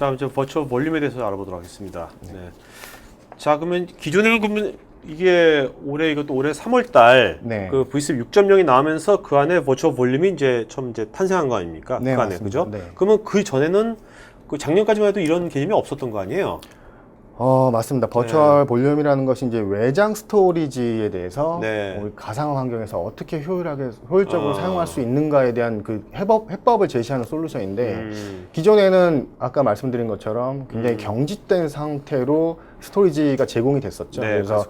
자, 이제 버추얼 볼륨에 대해서 알아보도록 하겠습니다. 네. 자, 그러면 기존에는 그러면 이게 올해 이것도 올해 3월 달 네. 그 V10 6.0이 나오면서 그 안에 버추얼 볼륨이 이제 처음 이제 탄생한 거 아닙니까? 네, 그 안에 맞습니다. 그죠? 네. 그러면 그 전에는 그 작년까지만 해도 이런 개념이 없었던 거 아니에요? 어 맞습니다. 버추얼 볼륨이라는 것이 이제 외장 스토리지에 대해서 네. 우리 가상 환경에서 어떻게 효율하게 효율적으로 아. 사용할 수 있는가에 대한 그 해법 해법을 제시하는 솔루션인데 음. 기존에는 아까 말씀드린 것처럼 굉장히 음. 경직된 상태로 스토리지가 제공이 됐었죠. 네, 그래서.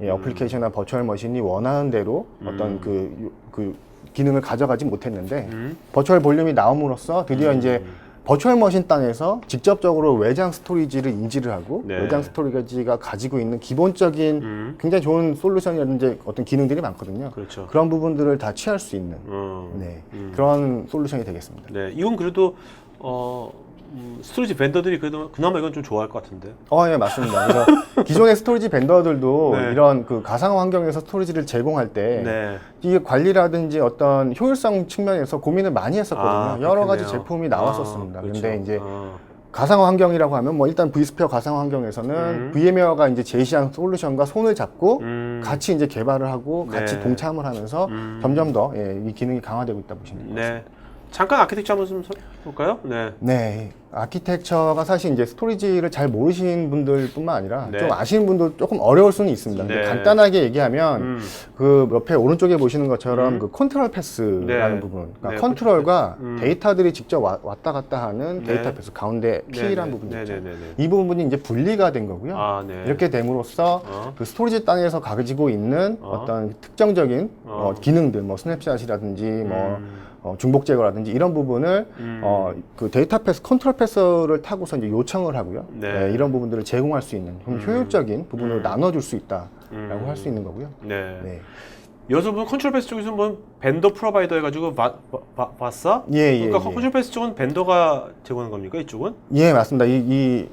예, 어플리케이션이나 버추얼 머신이 원하는 대로 어떤 음. 그, 요- 그 기능을 가져가지 못했는데 음. 버추얼 볼륨이 나옴으로써 드디어 음. 이제 버추얼 머신 땅에서 직접적으로 외장 스토리지를 인지를 하고 네. 외장 스토리지가 가지고 있는 기본적인 음. 굉장히 좋은 솔루션이라든지 어떤 기능들이 많거든요. 그렇죠. 그런 부분들을 다 취할 수 있는 음. 네, 음. 그런 솔루션이 되겠습니다. 네, 이건 그래도 어 음, 스토리지 벤더들이 그래도 그나마 이건 좀 좋아할 것 같은데. 어, 예, 맞습니다. 그래서 기존의 스토리지 벤더들도 네. 이런 그 가상 환경에서 스토리지를 제공할 때 네. 이게 관리라든지 어떤 효율성 측면에서 고민을 많이 했었거든요. 아, 여러 가지 그렇겠네요. 제품이 나왔었습니다. 아, 그렇죠. 근데 이제 어. 가상 환경이라고 하면 뭐 일단 v스페어 가상 환경에서는 음. VM웨어가 이제 제시한 솔루션과 손을 잡고 음. 같이 이제 개발을 하고 같이 네. 동참을 하면서 음. 점점 더이 기능이 강화되고 있다 보시면 됩니다. 네. 잠깐 아키텍처 한번 좀 서- 볼까요? 네. 네, 아키텍처가 사실 이제 스토리지를 잘 모르시는 분들뿐만 아니라 네. 좀 아시는 분도 조금 어려울 수는 있습니다. 네. 간단하게 얘기하면 음. 그 옆에 오른쪽에 보시는 것처럼 음. 그 컨트롤 패스라는 네. 부분, 그러니까 네, 컨트롤과 컨트롤 패스. 음. 데이터들이 직접 와- 왔다 갔다 하는 네. 데이터 패스 가운데 P라는 네, 부분이 네, 있죠. 네, 네, 네. 이 부분이 이제 분리가 된 거고요. 아, 네. 이렇게 됨으로써 어. 그 스토리지 땅에서 가지고 있는 어. 어. 떤 특정적인 어. 어, 기능들, 뭐 스냅샷이라든지 뭐 음. 어, 중복 제거라든지 이런 부분을 음. 어, 그 데이터 패스, 컨트롤 패스를 타고서 이제 요청을 하고요. 네. 네, 이런 부분들을 제공할 수 있는 좀 음. 효율적인 부분으로 음. 나눠줄 수 있다라고 음. 할 수 있는 거고요. 네. 네. 여기서 컨트롤 패스 쪽에서 뭐 벤더 프로바이더 해가지고 바, 바, 바, 봤어? 예, 예, 그러니까 예. 컨트롤 패스 쪽은 벤더가 제공하는 겁니까? 이쪽은? 예, 맞습니다. 이, 이,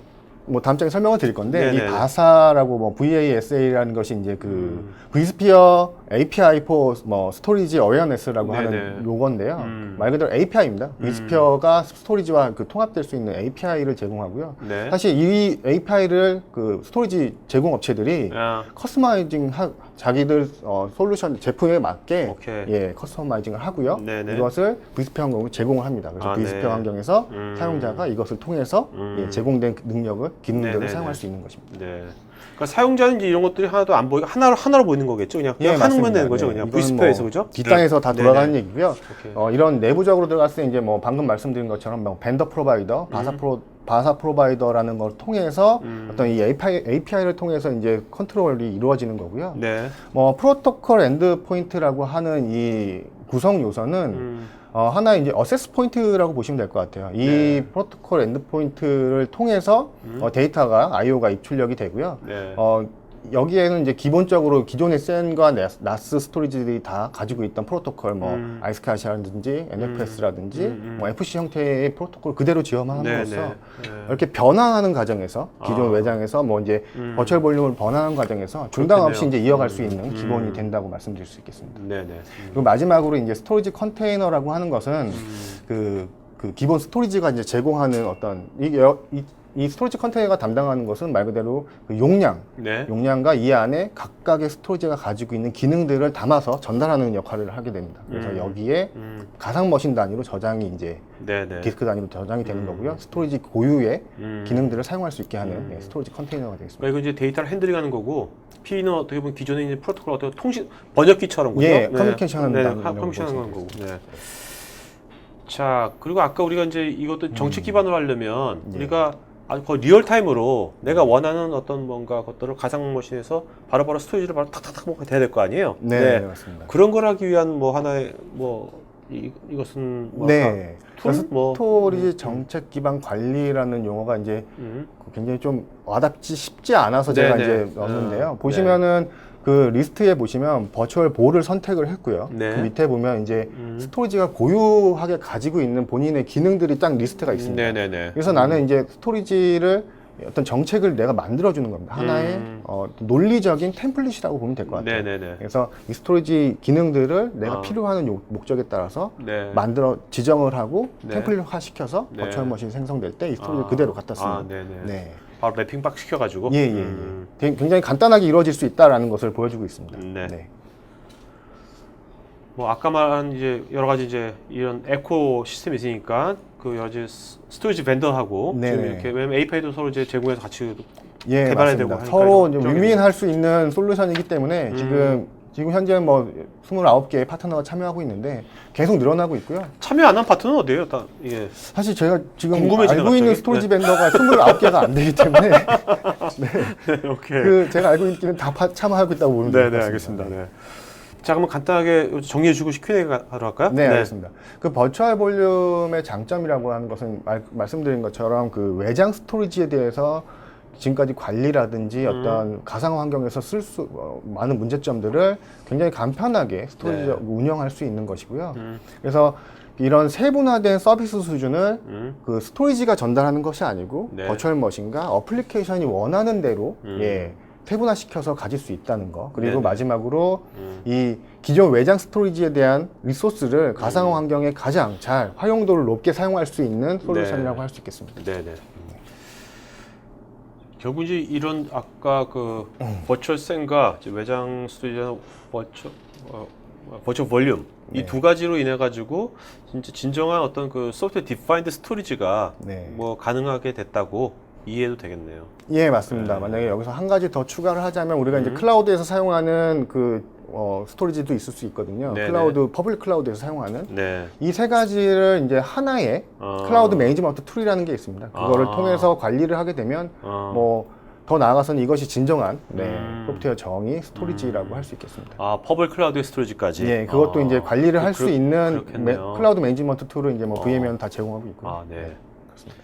뭐 다음 장에 설명을 드릴 건데 네네. 이 바사라고 뭐 VASA라는 것이 이제 그 음. vSphere API for 뭐 스토리지 어웨어네스라고. 하는 요건데요. 음. 말 그대로 API입니다. 음. vSphere가 스토리지와 그 통합될 수 있는 API를 제공하고요. 네. 사실 이 API를 그 스토리지 제공 업체들이 아, 커스터마이징 하, 자기들 어, 솔루션 제품에 맞게 오케이. 예 커스터마이징을 하고요. 네네. 이것을 vSphere 환경으로 제공을 합니다. 그래서 아, vSphere 네. 환경에서 음. 사용자가 이것을 통해서 음. 예, 제공된 그 능력을 기능들을 네네네. 사용할 수 있는 것입니다. 네. 그러니까 사용자는 이제 이런 것들이 하나도 안 보이고 하나로 하나로 보이는 거겠죠. 그냥, 그냥 예, 하는 면 맞습니다. 되는 거죠. 네, 그냥 v스페어에서 뭐 그죠? 뒷땅에서 다 네네. 돌아가는 얘기고요. 오케이. 어, 이런 내부적으로 들어갔을 때 이제 뭐 방금 말씀드린 것처럼 뭐 벤더 프로바이더, 바사 프로 바사 프로바이더라는 걸 통해서 음. 어떤 이 API, API를 통해서 이제 컨트롤이 이루어지는 거고요. 네. 뭐 프로토콜 엔드 포인트라고 하는 이 구성 요소는 음. 어, 하나의 이제 어세스 포인트라고 보시면 될 것 같아요. 이 네. 프로토콜 엔드 포인트를 통해서 음. 어, 데이터가 I/O가 입출력이 되고요. 네. 어, 여기에는 이제 기본적으로 기존의 센과 나스- 스토리지들이 다 가지고 있던 프로토콜, 뭐 음. 아이스카시라든지 NFS라든지 음, 음. 뭐 FC 형태의 프로토콜 그대로 지원함으로써 네, 네. 이렇게 변환하는 과정에서 기존 아. 외장에서 뭐 이제 음. 버추얼 볼륨을 변환하는 과정에서 중단 없이. 이제 이어갈 수 음. 있는 음. 기본이 된다고 말씀드릴 수 있겠습니다. 네, 네. 그리고 마지막으로 이제 스토리지 컨테이너라고 하는 것은 음. 그, 그 기본 스토리지가 이제 제공하는 어떤 이, 여- 이, 이 스토리지 컨테이너가 담당하는 것은 말 그대로 그 용량, 네. 용량과 이 안에 각각의 스토리지가 가지고 있는 기능들을 담아서 전달하는 역할을 하게 됩니다. 그래서 음. 여기에 음. 가상 머신 단위로 저장이 이제 네, 네. 디스크 단위로 저장이 되는 음. 거고요. 스토리지 고유의 음. 기능들을 사용할 수 있게 하는 음. 예, 스토리지 컨테이너가 되겠습니다. 그러니까 이거 이제 데이터를 핸들링하는 거고 P는 어떻게 보면 기존에 있는 프로토콜 어떤 통신 번역기처럼 그죠? 예, 커뮤니케이션 하는 네, 커뮤니케이션 하는 거고. 네. 자, 그리고 아까 우리가 이제 이것도 정책 기반으로 하려면 예. 우리가 아주 거의 리얼 타임으로 내가 원하는 어떤 뭔가 것들을 가상 머신에서 바로바로 스토리지를 바로 탁탁탁 먹게 돼야 될 거 아니에요? 네, 네, 맞습니다. 그런 걸 하기 위한 뭐 하나의 뭐 이, 이것은 뭐 네. 툴? 뭐 스토리지 정책 기반 관리라는 용어가 이제 음. 굉장히 좀 와닿지 쉽지 않아서 제가 네네. 이제 넣었는데요. 어, 보시면은 그 리스트에 보시면 버추얼 볼을 선택을 했고요. 네. 그 밑에 보면 이제 음. 스토리지가 고유하게 가지고 있는 본인의 기능들이 딱 리스트가 있습니다. 네네네. 그래서 나는 이제 스토리지를 어떤 정책을 내가 만들어주는 겁니다. 하나의 음. 어, 논리적인 템플릿이라고 보면 될 것 같아요. 네네네. 그래서 이 스토리지 기능들을 내가 아. 필요하는 요- 목적에 따라서 네. 만들어 지정을 하고 네. 템플릿화 시켜서 네. 버추얼 머신이 생성될 때 이 스토리지 아. 그대로 갖다 쓰는. 아, 네네. 네. 바로 랩핑 박 시켜가지고. 예, 예, 예. 음. 굉장히 간단하게 이루어질 수 있다라는 것을 보여주고 있습니다. 네. 뭐 아까 말한 이제 여러 가지 이제 이런 에코 시스템이 있으니까 그 여러 가지 스- 스토리지 벤더하고 네네. 지금 이렇게 왜냐면 API도 서로 이제 제공해서 같이 예, 개발해야 맞습니다. 되고 서로 이제 윈윈할 수 있는 솔루션이기 때문에 음. 지금 지금 현재 뭐 29개의 파트너가 참여하고 있는데 계속 늘어나고 있고요. 참여 안 한 파트는 어디예요? 다 이게 사실 제가 지금 알고 있는 갑자기. 스토리지 벤더가 29개가 안 되기 때문에 오케이. 그 제가 알고 있기는 다 파- 참여하고 있다고 보면 될것 네네 같습니다. 알겠습니다. 네. 자 그러면 간단하게 정리해 주고 Q&A 하러 할까요? 네, 알겠습니다. 그 버추얼 볼륨의 장점이라고 하는 것은 말, 말씀드린 것처럼 그 외장 스토리지에 대해서 지금까지 관리라든지 음. 어떤 가상 환경에서 쓸수 어, 많은 문제점들을 굉장히 간편하게 스토리지 네. 운영할 수 있는 것이고요. 음. 그래서 이런 세분화된 서비스 수준을 음. 그 스토리지가 전달하는 것이 아니고 네. 버추얼 머신과 어플리케이션이 원하는 대로 음. 예, 세분화시켜서 가질 수 있다는 거 그리고 네네. 마지막으로 음. 이 기존 외장 스토리지에 대한 리소스를 가상 음. 환경에 가장 잘 활용도를 높게 사용할 수 있는 솔루션이라고 네. 할수 있겠습니다. 네네. 결국 이제 이런 아까 그 음. 버추얼 이제 외장 스토리지 버추 어, 버추얼 볼륨 이 네. 두 가지로 인해 가지고 진짜 진정한 어떤 그 소프트웨어 디파인드 스토리지가 네. 뭐 가능하게 됐다고 이해해도 되겠네요. 예, 맞습니다. 네. 만약에 여기서 한 가지 더 추가를 하자면 우리가 이제 음. 클라우드에서 사용하는 그 어, 스토리지도 있을 수 있거든요. 네네. 클라우드, 퍼블릭 클라우드에서 사용하는 네. 이 세 가지를 이제 하나의 어. 클라우드 매니지먼트 툴이라는 게 있습니다. 그거를 아. 통해서 관리를 하게 되면 어. 뭐 더 나아가서는 이것이 진정한 네, 음. 소프트웨어 정의 스토리지라고 음. 할수 있겠습니다. 아 퍼블 클라우드 스토리지까지. 예, 그것도 아, 이제 관리를 할 수 그렇- 있는 그렇겠네요. 매- 클라우드 매니지먼트 툴을 이제 뭐 어. VM은 다 제공하고 있고요. 아 네. 그렇습니다.